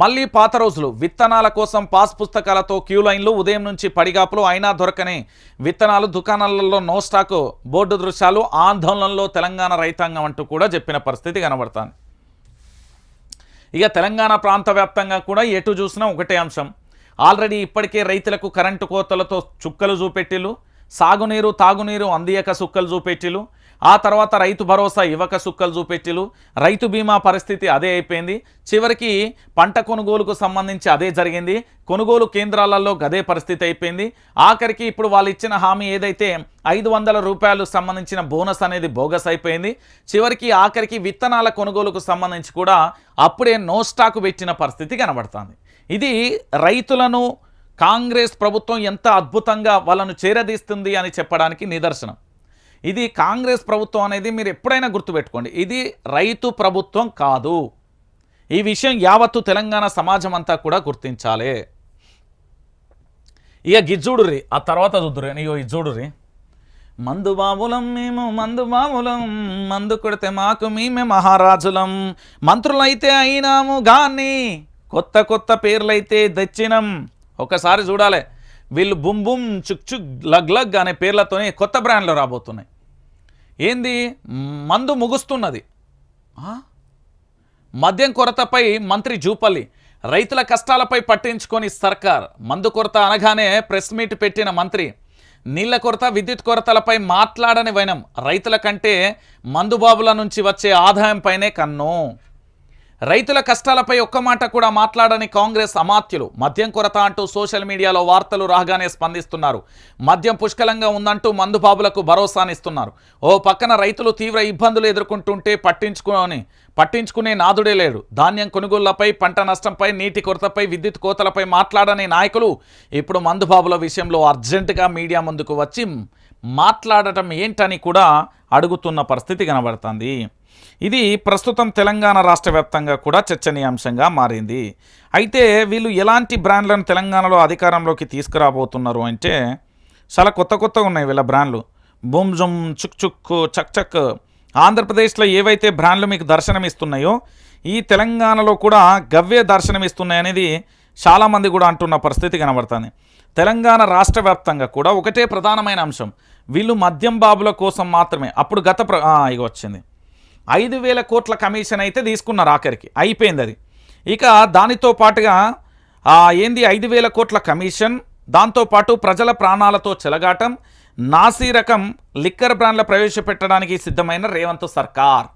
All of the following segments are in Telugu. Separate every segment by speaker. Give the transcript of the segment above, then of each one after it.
Speaker 1: మళ్ళీ పాత రోజులు. విత్తనాల కోసం పాస్ పుస్తకాలతో క్యూ లైన్లు ఉదయం నుంచి పడిగాపులు అయినా దొరకని విత్తనాలు దుకాణాలలో నో స్టాకు బోర్డు దృశ్యాలు ఆందోళనలో తెలంగాణ రైతాంగం అంటూ కూడా చెప్పిన పరిస్థితి కనబడుతుంది. ఇక తెలంగాణ ప్రాంత వ్యాప్తంగా కూడా ఎటు చూసినా ఒకటే అంశం. ఆల్రెడీ ఇప్పటికే రైతులకు కరెంటు కోతలతో చుక్కలు చూపెట్టిలు సాగునీరు తాగునీరు అందియక సుక్కలు చూపెట్టిలు ఆ తర్వాత రైతు భరోసా ఇవ్వక సుక్కలు చూపెట్టిలు. రైతు బీమా పరిస్థితి అదే అయిపోయింది. చివరికి పంట కొనుగోలుకు సంబంధించి అదే జరిగింది. కొనుగోలు కేంద్రాలలో గదే పరిస్థితి అయిపోయింది. ఆఖరికి ఇప్పుడు వాళ్ళు ఇచ్చిన హామీ ఏదైతే ఐదు వందల రూపాయలు సంబంధించిన బోనస్ అనేది బోగస్ అయిపోయింది. చివరికి ఆఖరికి విత్తనాల కొనుగోలుకు సంబంధించి కూడా అప్పుడే నో స్టాక్ పెట్టిన పరిస్థితి కనబడుతుంది. ఇది రైతులను కాంగ్రెస్ ప్రభుత్వం ఎంత అద్భుతంగా వాళ్ళను చేరదీస్తుంది అని చెప్పడానికి నిదర్శనం. ఇది కాంగ్రెస్ ప్రభుత్వం అనేది మీరు ఎప్పుడైనా గుర్తుపెట్టుకోండి. ఇది రైతు ప్రభుత్వం కాదు. ఈ విషయం యావత్తు తెలంగాణ సమాజం అంతా కూడా గుర్తించాలి. ఇక గిజ్జుడురి ఆ తర్వాత చూద్దురు ఇగో ఇజ్జుడురి మందు బాబులం మేము మందు బాబులం మందు కొడితే మాకు మేమే మహారాజులం. మంత్రులైతే అయినాము కానీ కొత్త కొత్త పేర్లైతే తెచ్చినం. ఒకసారి చూడాలి వీళ్ళు బుమ్ బుమ్ చుక్ చుక్ లగ్ లగ్ అనే పేర్లతోనే కొత్త బ్రాండ్లు రాబోతున్నాయి. ఏంది? మందు ముగుస్తున్నది. మద్యం కొరతపై మంత్రి జూపల్లి రైతుల కష్టాలపై పట్టించుకొని సర్కార్ మందు కొరత అనగానే ప్రెస్ మీట్ పెట్టిన మంత్రి నీళ్ళ కొరత విద్యుత్ కొరతలపై మాట్లాడని వైనం రైతుల కంటే మందుబాబుల నుంచి వచ్చే ఆదాయంపైనే కన్ను. రైతుల కష్టాలపై ఒక్క మాట కూడా మాట్లాడని కాంగ్రెస్ అమాత్యులు మద్యం కొరత అంటూ సోషల్ మీడియాలో వార్తలు రాగానే స్పందిస్తున్నారు. మద్యం పుష్కలంగా ఉందంటూ మందుబాబులకు భరోసానిస్తున్నారు. ఓ పక్కన రైతులు తీవ్ర ఇబ్బందులు ఎదుర్కొంటుంటే పట్టించుకొని పట్టించుకునే నాదుడే లేడు. ధాన్యం కొనుగోళ్ళపై పంట నష్టంపై నీటి కొరతపై విద్యుత్ కోతలపై మాట్లాడని నాయకులు ఇప్పుడు మందుబాబుల విషయంలో అర్జెంటుగా మీడియా ముందుకు వచ్చి మాట్లాడటం ఏంటని కూడా అడుగుతున్న పరిస్థితి కనబడుతుంది. ఇది ప్రస్తుతం తెలంగాణ రాష్ట్ర వ్యాప్తంగా కూడా చర్చనీయాంశంగా మారింది. అయితే వీళ్ళు ఎలాంటి బ్రాండ్లను తెలంగాణలో అధికారంలోకి తీసుకురాబోతున్నారు అంటే చాలా కొత్త కొత్తగా ఉన్నాయి వీళ్ళ బ్రాండ్లు. బుమ్ జుమ్ చుక్ చుక్ చక్ చక్. ఆంధ్రప్రదేశ్లో ఏవైతే బ్రాండ్లు మీకు దర్శనమిస్తున్నాయో ఈ తెలంగాణలో కూడా గవ్వే దర్శనమిస్తున్నాయనేది చాలామంది కూడా అంటున్న పరిస్థితి కనబడుతుంది. తెలంగాణ రాష్ట్ర వ్యాప్తంగా కూడా ఒకటే ప్రధానమైన అంశం. వీళ్ళు మద్యం బాబుల కోసం మాత్రమే. అప్పుడు గత ప్ర ఇగ వచ్చింది. ఐదు వేల కోట్ల కమిషన్ అయితే తీసుకున్నారు ఆఖరికి. అయిపోయింది అది. ఇక దానితో పాటుగా ఏంది ఐదు వేల కోట్ల కమిషన్? దాంతోపాటు ప్రజల ప్రాణాలతో చెలగాటం నాసీ రకం లిక్కర్ బ్రాండ్ల ప్రవేశపెట్టడానికి సిద్ధమైన రేవంత్ సర్కార్.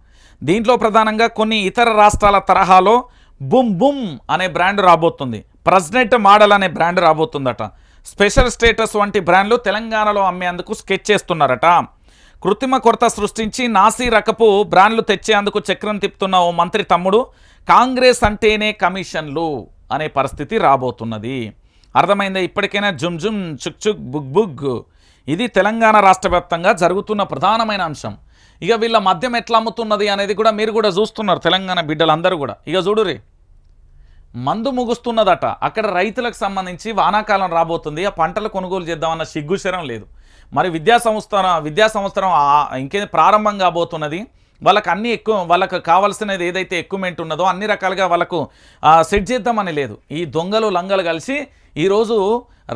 Speaker 1: దీంట్లో ప్రధానంగా కొన్ని ఇతర రాష్ట్రాల తరహాలో బుమ్ బుమ్ అనే బ్రాండ్ రాబోతుంది. ప్రెసిడెంట్ మోడల్ అనే బ్రాండ్ రాబోతుందట. స్పెషల్ స్టేటస్ వంటి బ్రాండ్లు తెలంగాణలో అమ్మేందుకు స్కెచ్ చేస్తున్నారట. కృత్రిమ కొరత సృష్టించి నాసీ రకపు బ్రాండ్లు తెచ్చేందుకు చక్రం తిప్పుతున్న ఓ మంత్రి తమ్ముడు కాంగ్రెస్ అంటేనే కమిషన్లు అనే పరిస్థితి రాబోతున్నది. అర్థమైందా? ఇప్పటికైనా జుమ్ జుమ్ చుక్ చుక్ బుగ్ బుగ్. ఇది తెలంగాణ రాష్ట్ర జరుగుతున్న ప్రధానమైన అంశం. ఇక వీళ్ళ మద్యం ఎట్లా అమ్ముతున్నది అనేది కూడా మీరు కూడా చూస్తున్నారు తెలంగాణ బిడ్డలందరూ కూడా. ఇక చూడురే మందు ముగుస్తున్నదట. అక్కడ రైతులకు సంబంధించి వానాకాలం రాబోతుంది. ఆ పంటలు కొనుగోలు చేద్దామన్న సిగ్గుశరం లేదు. మరి విద్యా సంవత్సరం విద్యా సంవత్సరం ఇంకే ప్రారంభం కాబోతున్నది. వాళ్ళకి అన్ని ఎక్కువ వాళ్ళకు కావాల్సినది ఏదైతే ఎక్విప్మెంట్ ఉన్నదో అన్ని రకాలుగా వాళ్ళకు సెట్ చేద్దామని లేదు. ఈ దొంగలు లంగలు కలిసి ఈరోజు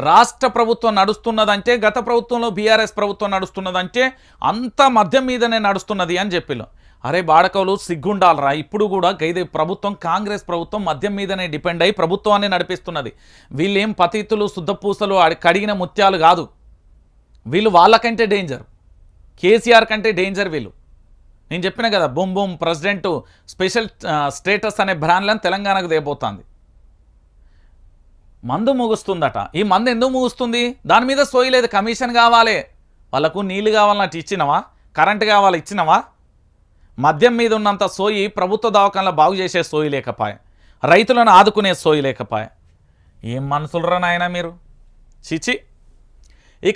Speaker 1: రాష్ట్ర ప్రభుత్వం నడుస్తున్నదంటే గత ప్రభుత్వంలో బీఆర్ఎస్ ప్రభుత్వం నడుస్తున్నదంటే అంత మద్యం మీదనే నడుస్తున్నది అని చెప్పిలో అరే బాడకవులు సిగ్గుండాలరా. ఇప్పుడు కూడా గైదే ప్రభుత్వం కాంగ్రెస్ ప్రభుత్వం మద్యం మీదనే డిపెండ్ అయి ప్రభుత్వాన్ని నడిపిస్తున్నది. వీళ్ళేం పతితులు శుద్ధపూసలు కడిగిన ముత్యాలు కాదు. వీళ్ళు వాళ్ళకంటే డేంజర్. కేసీఆర్ కంటే డేంజర్ వీళ్ళు. నేను చెప్పిన కదా బొమ్ బొమ్ ప్రెసిడెంట్ స్పెషల్ స్టేటస్ అనే బ్రాండ్లను తెలంగాణకు దేబోతుంది. మందు ముగుస్తుందట. ఈ మందు ఎందుకు ముగుస్తుంది? దాని మీద సోయి లేదు. కమిషన్ కావాలి. వాళ్ళకు నీళ్ళు కావాలన్నట్టు ఇచ్చినవా? కరెంట్ కావాలి? ఇచ్చినవా? మద్యం మీద ఉన్నంత సోయి ప్రభుత్వ దవాఖానలో బాగు చేసే సోయి లేకపాయ. రైతులను ఆదుకునే సోయి లేకపాయ. ఏం మనుషులరా నాయనా మీరు? చిచి.